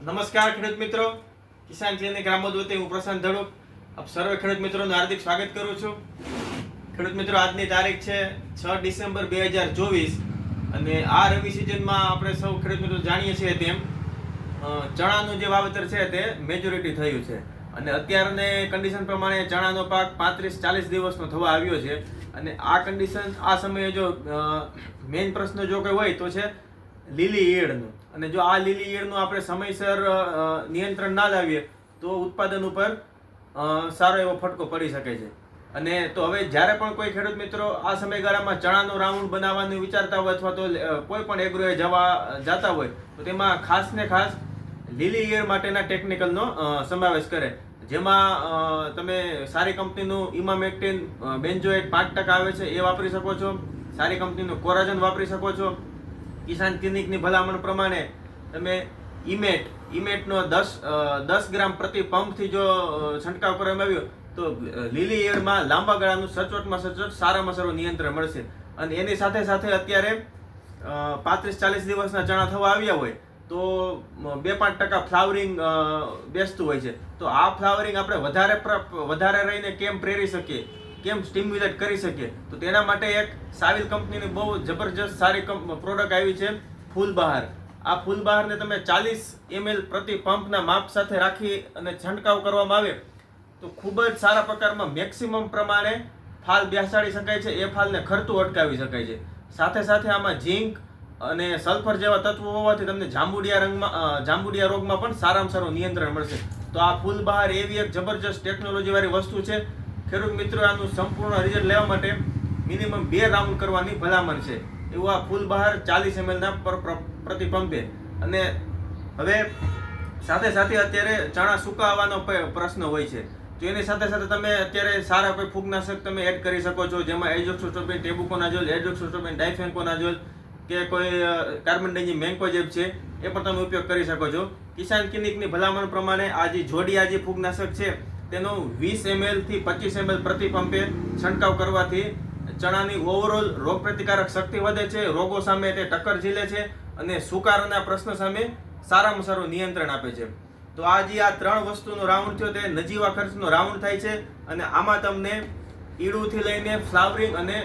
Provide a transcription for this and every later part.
નમસ્કાર ખેડૂત મિત્રો. કિસાન ક્લિનિક રામોદ વતી હું પ્રશાંત ધડુક. આપ સર્વે ખેડૂત મિત્રોનું હાર્દિક સ્વાગત કરું છું. ખેડૂત મિત્રો, આજની તારીખ છે છ ડિસેમ્બર બે હજાર ચોવીસ અને આ રવિ સિઝનમાં આપણે સૌ ખેડૂત મિત્રો જાણીએ છીએ તેમ ચણાનું જે વાવેતર છે તે મેજોરિટી થયું છે. અને અત્યારને કન્ડિશન પ્રમાણે ચણાનો પાક પાંત્રીસ ચાલીસ દિવસનો થવા આવ્યો છે. અને આ કન્ડિશન આ સમયે જો મેઇન પ્રશ્ન જો કોઈ હોય તો છે લીલી ઈયળનું. અને જો આ લીલી ઈયળનું આપણે સમયસર નિયંત્રણ ના લાવીએ, તો ઉત્પાદન ઉપર સારો એવો ફટકો પડી શકે છે. અને તો હવે જ્યારે પણ કોઈ ખેડૂત મિત્રો આ સમયગાળામાં ચણાનો રાઉન્ડ બનાવવાનું વિચારતા હોય અથવા તો કોઈ પણ એગ્રોએ જવા જતા હોય, તો તેમાં ખાસ ને ખાસ લીલી ઈયર માટેના ટેકનિકલનો સમાવેશ કરે. જેમાં તમે સારી કંપનીનું ઇમામેક્ટિન બેન્જોએટ પાંચ ટકા આવે છે, એ વાપરી શકો છો. સારી કંપનીનું કોરાજન વાપરી શકો છો. કિસાન ક્લિનિકની ભલામણ પ્રમાણે તમે ઇમેટ ઇમેટનો દસ દસ ગ્રામ પ્રતિ પંપથી જો છંટકાવ કરવામાં આવ્યો, તો લીલી ઈયળમાં લાંબા ગાળાનું સચોટમાં સચોટ સારામાં સારું નિયંત્રણ મળશે. અને એની સાથે સાથે અત્યારે પાંત્રીસ ચાલીસ દિવસના ચણા થવા આવ્યા હોય, તો બે પાંચ ટકા ફ્લાવરિંગ બેસતું હોય છે. તો આ ફ્લાવરિંગ આપણે વધારે વધારે રહીને કેમ પ્રેરી શકીએ? કેમ સ્ટિમ્યુલેટ કરી શકીએ તો તેના માટે એક સાવિલ કંપનીની બહુ જબરજસ્ત સારી પ્રોડક્ટ આવી છે ફૂલ બહાર આ ફૂલ બહારને તમે ચાલીસ એમએલ પ્રતિ પંપના માપ સાથે રાખી અને છંટકાવ કરવામાં આવે, તો ખૂબ જ સારા પ્રકારમાં મેક્સિમમ પ્રમાણે ફાલ બેસાડી શકાય છે, એ ફાલને ખરતું અટકાવી શકાય છે. સાથે સાથે આમાં ઝીંક અને સલ્ફર જેવા તત્વો હોવાથી તમને જાંબુડિયા રંગમાં જાંબુડિયા રોગમાં પણ સારામાં સારું નિયંત્રણ મળશે. તો આ ફૂલ બહાર એવી એક જબરજસ્ત ટેકનોલોજીવાળી વસ્તુ છે ખેડૂત મિત્રો, આનું સંપૂર્ણ રિઝલ્ટ લેવા માટે મિનિમમ બે રાઉન્ડ કરવાની ભલામણ છે. એવું આ ફૂલ બહાર ચાલીસ એમએલના પર, પ્ર- પ્રતિ પંપે અને હવે સાથે સાથે અત્યારે ચણા સુકાવાનો પ્રશ્ન હોય છે. તો એની સાથે સાથે તમે અત્યારે સારા કોઈ ફૂગનાશક તમે એડ કરી શકો છો, જેમાં એજોક્સોટ્રોપિન ટેબુકોનાઝોલ એજોક્સોટ્રોપિન ડાયફેન્કોનાઝોલ કે કોઈ કાર્બન ડાયજી મેન્કોજેબ છે, એ પણ તમે ઉપયોગ કરી શકો છો. કિસાન ક્લિનિકની ભલામણ પ્રમાણે આ જે જોડી આ જે ફૂગનાશક છે તેનો વીસ એમએલથી પચીસ એમએલ પ્રતિ પંપે છંટકાવ કરવાથી ચણાની ઓવરઓલ રોગ પ્રતિકારક શક્તિ વધે છે, રોગો સામે તે ટક્કર ઝીલે છે અને સુકારના પ્રશ્ન સામે સારામાં સારું નિયંત્રણ આપે છે. તો આ જે આ ત્રણ વસ્તુનો રાઉન્ડ થયો, તે નજીવા ખર્ચનો રાઉન્ડ થાય છે અને આમાં તમને ઈડુથી લઈને ફ્લાવરિંગ અને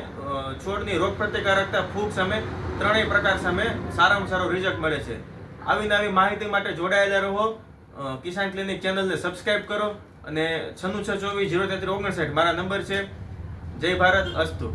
છોડની રોગ પ્રતિકારકતા ફૂગ સામે ત્રણેય પ્રકાર સામે સારામાં સારો રિઝલ્ટ મળે છે. આવી નવી માહિતી માટે જોડાયેલા રહો. કિસાન ક્લિનિક ચેનલને સબસ્ક્રાઈબ કરો. અને છન્નું છ ચોવીસ જીરો તેત્રીસ ઓગણસાઠ. મારા નંબર છે જય ભારત અસ્તુ.